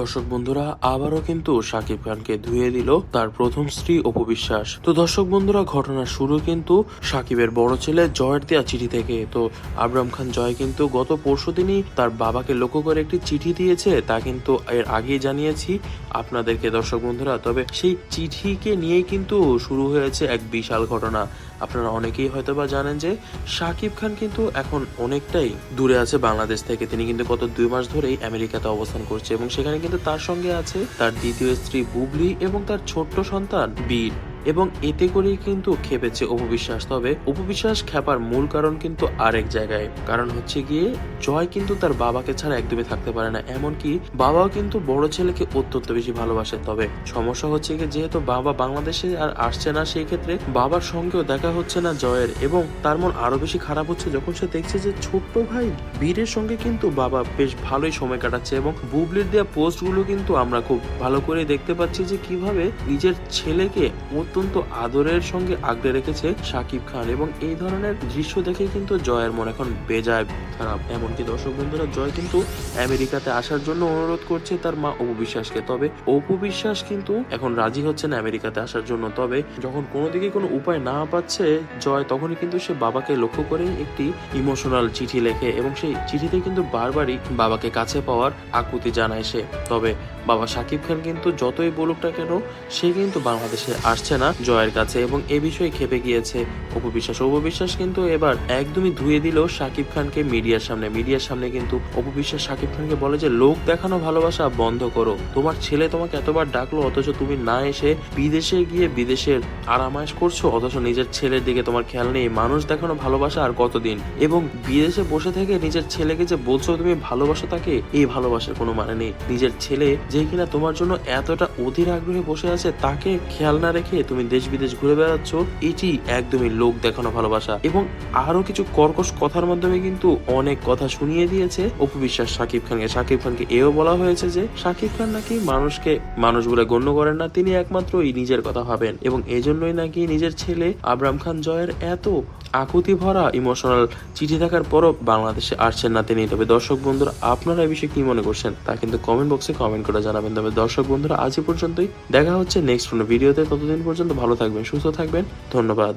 দর্শক বন্ধুরা, আবারও কিন্তু শাকিব খানকে ধুয়ে দিল তার প্রথম স্ত্রী অপবিশ্বাস তো দর্শক বন্ধুরা, ঘটনার শুরু কিন্তু সাকিবের বড় ছেলে জয়ের দেওয়া চিঠি থেকে। তো আবরাম খান জয় কিন্তু গত পরশু দিনই তার বাবাকে লক্ষ্য করে একটি চিঠি দিয়েছে, তা কিন্তু এর আগেই জানিয়েছি আপনাদেরকে দর্শক বন্ধুরা। তবে সেই চিঠিকে নিয়েই কিন্তু শুরু হয়েছে এক বিশাল ঘটনা। আপনারা অনেকেই হয়তো বা জানেন যে শাকিব খান কিন্তু এখন অনেকটাই দূরে আছে বাংলাদেশ থেকে। তিনি কিন্তু গত দুই মাস ধরেই আমেরিকাতে অবস্থান করছে এবং সেখানে কিন্তু তার সঙ্গে আছে তার দ্বিতীয় স্ত্রী বুবলি এবং তার ছোট্ট সন্তান বীর। এবং এতে করেই কিন্তু খেপেছে অপবিশ্বাস তবে অপবিশ্বাস খেপার মূল কারণ কিন্তু আরেক জায়গায়। কারণ হচ্ছে গিয়ে, জয় কিন্তু তার বাবাকে ছাড়া একদমই থাকতে পারে না। এমনকি বাবাও কিন্তু বড় ছেলেকে অত্যন্ত বেশি ভালোবাসে। তবে সমস্যা হচ্ছে গিয়ে, যেহেতু বাবা বাংলাদেশে আর আসছে না, সেই ক্ষেত্রে বাবার সঙ্গেও দেখা হচ্ছে না জয়ের। এবং তার মন আরও বেশি খারাপ হচ্ছে যখন সে দেখছে যে ছোট্ট ভাই বীরের সঙ্গে কিন্তু বাবা বেশ ভালোই সময় কাটাচ্ছে এবং বুবলির দেওয়া পোস্টগুলো কিন্তু আমরা খুব ভালো করে দেখতে পাচ্ছি যে কীভাবে নিজের ছেলেকে অত্যন্ত আদরের সঙ্গে আগলে রেখেছে শাকিব খান এবং এই ধরনের দৃশ্য দেখে কিন্তু জয়ের মন এখন বেজায় খারাপ। এমনকি দর্শক বন্ধুরা, জয় কিন্তু আমেরিকাতে আসার জন্য অনুরোধ করছে তার মা অপু বিশ্বাসকে। তবে অপু বিশ্বাস কিন্তু এখন রাজি হচ্ছে না আমেরিকাতে আসার জন্য। তবে যখন কোনো দিকে কোনো উপায় না পাচ্ছে জয়, তখনই কিন্তু সে বাবাকে লক্ষ্য করে একটি ইমোশনাল চিঠি লেখে এবং সেই চিঠিতে কিন্তু বারবারই বাবাকে কাছে পাওয়ার আকুতি জানায় সে। তবে বাবা সাকিব খান কিন্তু যতই বলুক না কেন, সে কিন্তু বাংলাদেশে আসছে না। জয়ের কাছে এবং এ বিষয়ে খেপে গিয়েছে। অপবিশ্বাস অপবিশ্বাস কিন্তু এবার একদমই ধুয়ে দিল সাকিব খানকে মিডিয়ার সামনে। মিডিয়ার সামনে কিন্তু অপবিশ্বাস সাকিব খানকে বলে যে, লোক দেখানো ভালোবাসা বন্ধ করো। তোমার ছেলে তোমাকে এতবার ডাকলো, অথচ তুমি না এসে বিদেশে গিয়ে বিদেশের আরামায়েশ করছ, অথচ নিজের ছেলের দিকে তোমার খেয়াল নেই। মানুষ দেখানো ভালোবাসা আর কতদিন? এবং বিদেশে বসে থেকে নিজের ছেলেকে যে বলছো তুমি ভালোবাসো তাকে, এই ভালোবাসার কোনো মানে নেই। নিজের ছেলে যে কিনা তোমার জন্য এতটা অধীর আগ্রহে বসে আছে, তাকে খেয়াল না রেখে তুমি দেশ বিদেশ ঘুরে বেড়াচ্ছ, এটি একদমই লোক দেখানো ভালোবাসা এবং আরও কিছু কর্কশ কথার মাধ্যমে কিন্তু অনেক কথা শুনিয়ে দিয়েছে অপবিশ্বাস সাকিব খানকে। সাকিব খানকে এও বলা হয়েছে যে, সাকিব খান নাকি মানুষকে মানুষ বলে গণ্য করেন না, তিনি একমাত্র এই নিজের কথা ভাবেন এবং এই জন্যই নাকি নিজের ছেলে আবরাম খান জয়ের এত আকুতি ভরা ইমোশনাল চিঠি থাকার পরও বাংলাদেশে আসছেন না তিনি। তবে দর্শক বন্ধুরা, আপনারা এই বিষয়ে কি মনে করছেন তা কিন্তু কমেন্ট বক্সে কমেন্ট করে জানাবেন। তবে দর্শক বন্ধুরা, আজ পর্যন্তই। দেখা হচ্ছে নেক্সট কোনো ভিডিওতে। ততদিন পর্যন্ত ভালো থাকবেন সুস্থ থাকবেন। ধন্যবাদ।